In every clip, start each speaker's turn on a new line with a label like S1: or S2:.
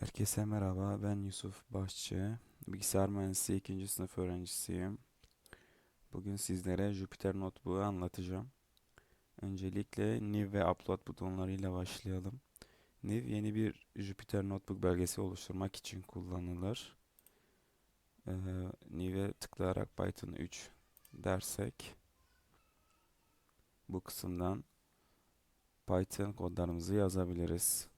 S1: Herkese merhaba, ben Yusuf Başçı. Bilgisayar mühendisliği 2. sınıf öğrencisiyim. Bugün sizlere Jupyter Notebook'u anlatacağım. Öncelikle New ve Upload butonlarıyla başlayalım. New yeni bir Jupyter Notebook belgesi oluşturmak için kullanılır. Ee, New'e tıklayarak Python 3 dersek bu kısımdan Python kodlarımızı yazabiliriz.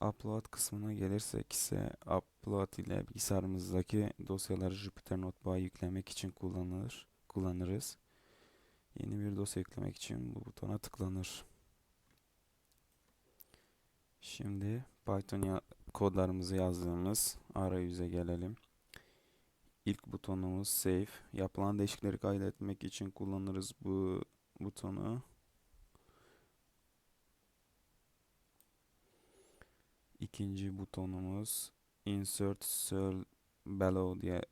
S1: Upload kısmına gelirsek ise Upload ile bilgisayarımızdaki dosyaları Jupyter Notebook'a yüklemek için kullanılır, kullanırız. Yeni bir dosya yüklemek için bu butona tıklanır. Şimdi Python ya kodlarımızı yazdığımız arayüze gelelim. İlk butonumuz Save. Yapılan değişiklikleri kaydetmek için kullanırız bu butonu. İkinci butonumuz Insert Cell Below diye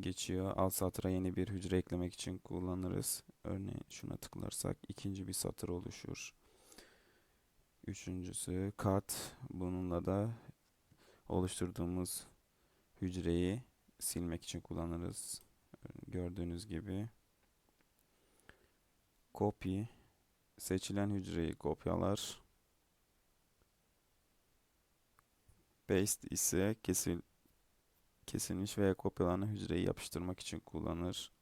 S1: geçiyor. Alt satıra yeni bir hücre eklemek için kullanırız. Örneğin şuna tıklarsak ikinci bir satır oluşur. Üçüncüsü Cut. Bununla da oluşturduğumuz hücreyi silmek için kullanırız. Gördüğünüz gibi. Copy. Seçilen hücreyi kopyalar. Paste ise kesil, kesilmiş veya kopyalanan hücreyi yapıştırmak için kullanır.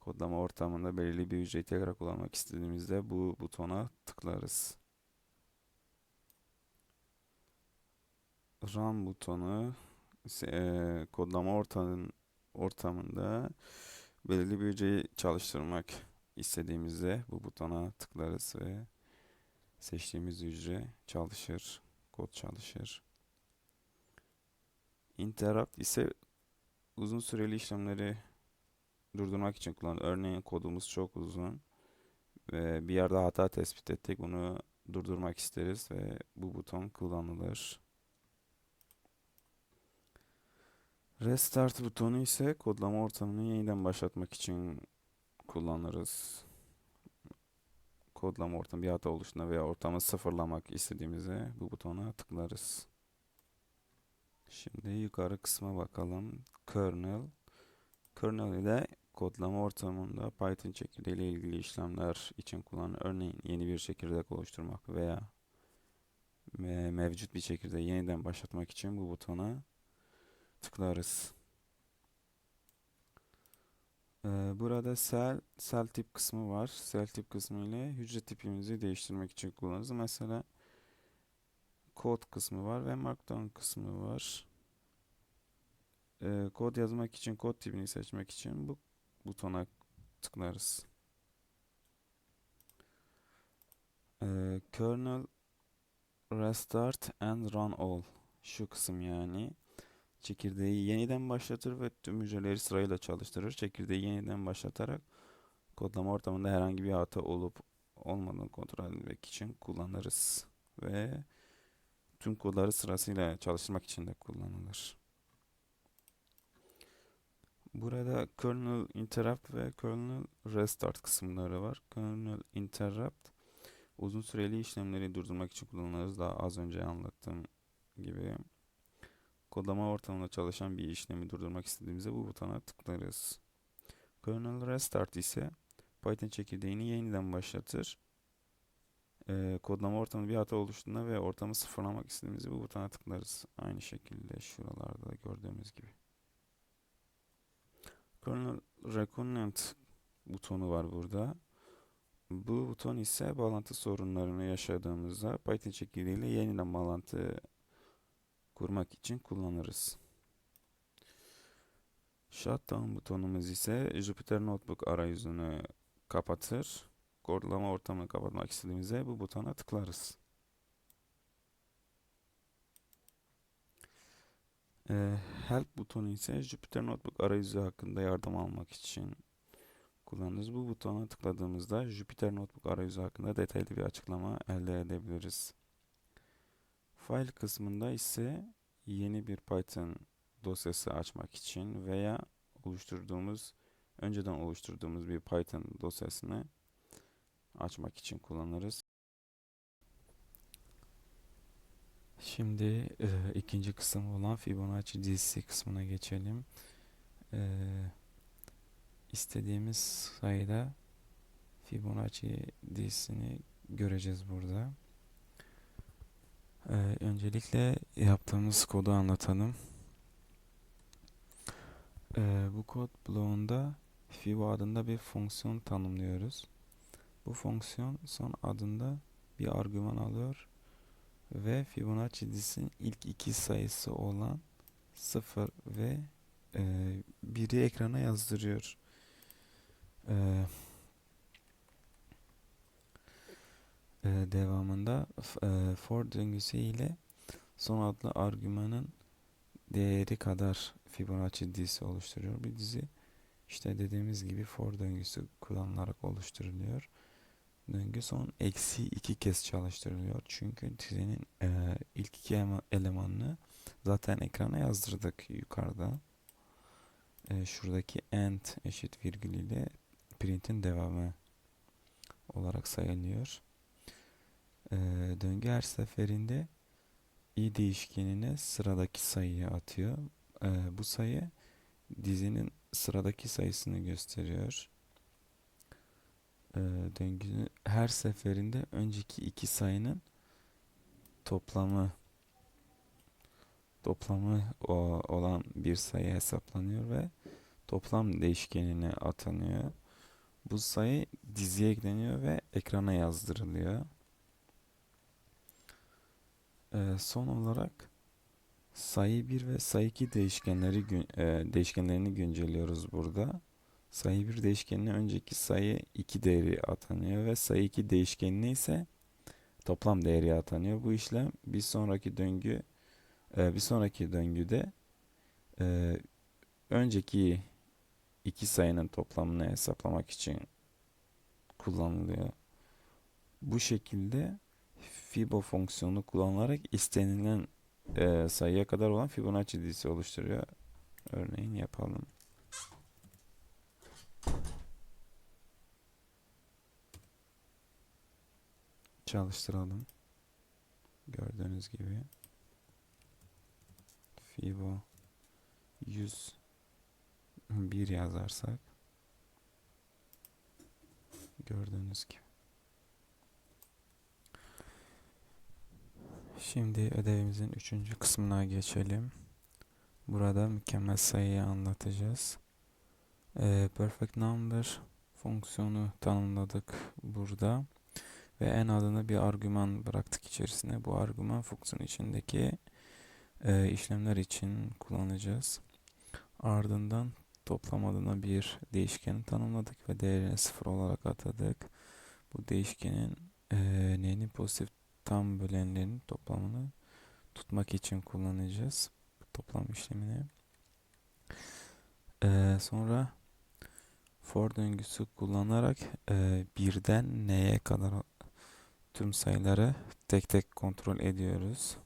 S1: Kodlama ortamında belirli bir hücreyi tekrar kullanmak istediğimizde bu butona tıklarız. Run butonu ise, e, kodlama ortamın, ortamında belirli bir hücreyi çalıştırmak istediğimizde bu butona tıklarız ve seçtiğimiz hücre çalışır, kod çalışır. Interrupt ise uzun süreli işlemleri durdurmak için kullanılır. Örneğin kodumuz çok uzun ve bir yerde hata tespit ettik. Bunu durdurmak isteriz ve bu buton kullanılır. Restart butonu ise kodlama ortamını yeniden başlatmak için kullanırız. Kodlama ortamı bir hata oluştuğunda veya ortamı sıfırlamak istediğimizde bu butona tıklarız. Şimdi yukarı kısma bakalım. Kernel. Kernel ile kodlama ortamında Python çekirdeği ile ilgili işlemler için kullanılır. Örneğin yeni bir çekirdek oluşturmak veya mevcut bir çekirdeği yeniden başlatmak için bu butona tıklarız. Ee, burada cell, cell tip kısmı var. Cell tip kısmı ile hücre tipimizi değiştirmek için kullanırız. Mesela kod kısmı var ve markdown kısmı var. Ee, kod yazmak için kod tipini seçmek için bu butona tıklarız. Ee, kernel restart and run all şu kısım yani çekirdeği yeniden başlatır ve tüm hücreleri sırayla çalıştırır. Çekirdeği yeniden başlatarak kodlama ortamında herhangi bir hata olup olmadığını kontrol etmek için kullanırız ve tüm kodları sırasıyla çalıştırmak için de kullanılır. Burada kernel interrupt ve kernel restart kısımları var. Kernel interrupt uzun süreli işlemleri durdurmak için kullanılır. Daha az önce anlattığım gibi. Kodlama ortamında çalışan bir işlemi durdurmak istediğimizde bu butona tıklarız. Kernel restart ise Python çekirdeğini yeniden başlatır. Ee, kodlama ortamında bir hata oluştuğunda ve ortamı sıfırlamak istediğimizde bu butona tıklarız. Aynı şekilde şuralarda da gördüğümüz gibi. Kernel Reconnect butonu var burada. Bu buton ise bağlantı sorunlarını yaşadığımızda Python çekirdeğiyle yeniden bağlantı kurmak için kullanırız. Shutdown butonumuz ise Jupyter Notebook arayüzünü kapatır. Kodlama ortamını kapatmak istediğimizde bu butona tıklarız. Ee, Help butonu ise Jupyter Notebook arayüzü hakkında yardım almak için kullanırız. Bu butona tıkladığımızda Jupyter Notebook arayüzü hakkında detaylı bir açıklama elde edebiliriz. File kısmında ise yeni bir Python dosyası açmak için veya oluşturduğumuz önceden oluşturduğumuz bir Python dosyasını açmak için kullanırız. Şimdi e, ikinci kısım olan Fibonacci dizisi kısmına geçelim. E, istediğimiz sayıda Fibonacci dizisini göreceğiz burada. E, öncelikle yaptığımız kodu anlatalım. E, bu kod bloğunda Fibo adında bir fonksiyon tanımlıyoruz. Bu fonksiyon son adında bir argüman alıyor ve Fibonacci dizisinin ilk iki sayısı olan 0 ve e, 1'i ekrana yazdırıyor. E, e, devamında e, for döngüsü ile son adlı argümanın değeri kadar Fibonacci dizisi oluşturuyor. Bir dizi işte dediğimiz gibi for döngüsü kullanılarak oluşturuluyor. Döngü son eksi iki kez çalıştırılıyor. Çünkü dizinin e, ilk iki ema- elemanını zaten ekrana yazdırdık yukarıda. E, şuradaki end eşit virgül ile print'in devamı olarak sayılıyor. E, döngü her seferinde i değişkenine sıradaki sayıyı atıyor. E, bu sayı dizinin sıradaki sayısını gösteriyor. E, döngünün her seferinde önceki iki sayının toplamı toplamı o, olan bir sayı hesaplanıyor ve toplam değişkenine atanıyor. Bu sayı diziye ekleniyor ve ekrana yazdırılıyor. Ee, son olarak sayı 1 ve sayı 2 değişkenleri e, değişkenlerini güncelliyoruz burada. Sayı 1 değişkenine önceki sayı 2 değeri atanıyor ve sayı 2 değişkenine ise toplam değeri atanıyor. Bu işlem bir sonraki döngü e, bir sonraki döngüde e, önceki iki sayının toplamını hesaplamak için kullanılıyor. Bu şekilde Fibo fonksiyonu kullanılarak istenilen e, sayıya kadar olan Fibonacci dizisi oluşturuyor. Örneğin yapalım. Çalıştıralım. Gördüğünüz gibi Fibo 101 yazarsak gördüğünüz gibi. Şimdi ödevimizin üçüncü kısmına geçelim. Burada mükemmel sayıyı anlatacağız. Ee, perfect number fonksiyonu tanımladık burada ve en adına bir argüman bıraktık içerisine. Bu argüman fonksiyon içindeki e, işlemler için kullanacağız. Ardından toplam adına bir değişken tanımladık ve değerini sıfır olarak atadık. Bu değişkenin e, n'nin pozitif tam bölenlerin toplamını tutmak için kullanacağız. Toplam işlemini. E, sonra for döngüsü kullanarak e, birden n'ye kadar tüm sayıları tek tek kontrol ediyoruz.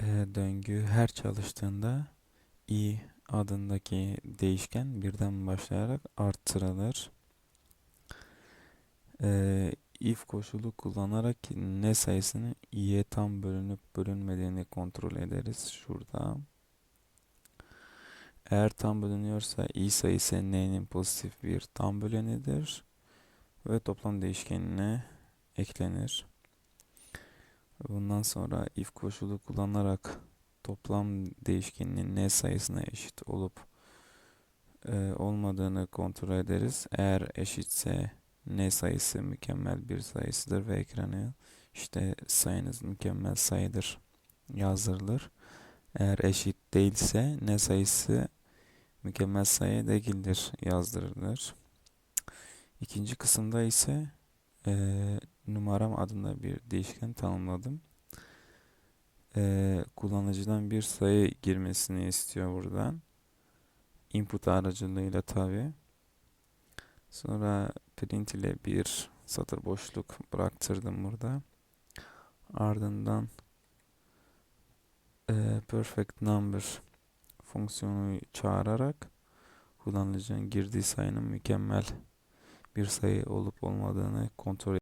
S1: E, döngü her çalıştığında i adındaki değişken birden başlayarak artırılır. E, if koşulu kullanarak n sayısının i'ye tam bölünüp bölünmediğini kontrol ederiz. Şurada. Eğer tam bölünüyorsa i sayısı n'nin pozitif bir tam bölenidir ve toplam değişkenine eklenir. Bundan sonra if koşulu kullanarak toplam değişkeninin n sayısına eşit olup e, olmadığını kontrol ederiz. Eğer eşitse n sayısı mükemmel bir sayısıdır ve ekrana işte sayınız mükemmel sayıdır yazdırılır. Eğer eşit değilse n sayısı mükemmel sayı değildir yazdırılır. İkinci kısımda ise e, numaram adında bir değişken tanımladım. E, kullanıcıdan bir sayı girmesini istiyor buradan. Input aracılığıyla tabi. Sonra print ile bir satır boşluk bıraktırdım burada. Ardından e, perfect number fonksiyonu çağırarak kullanıcının girdiği sayının mükemmel bir sayı olup olmadığını kontrol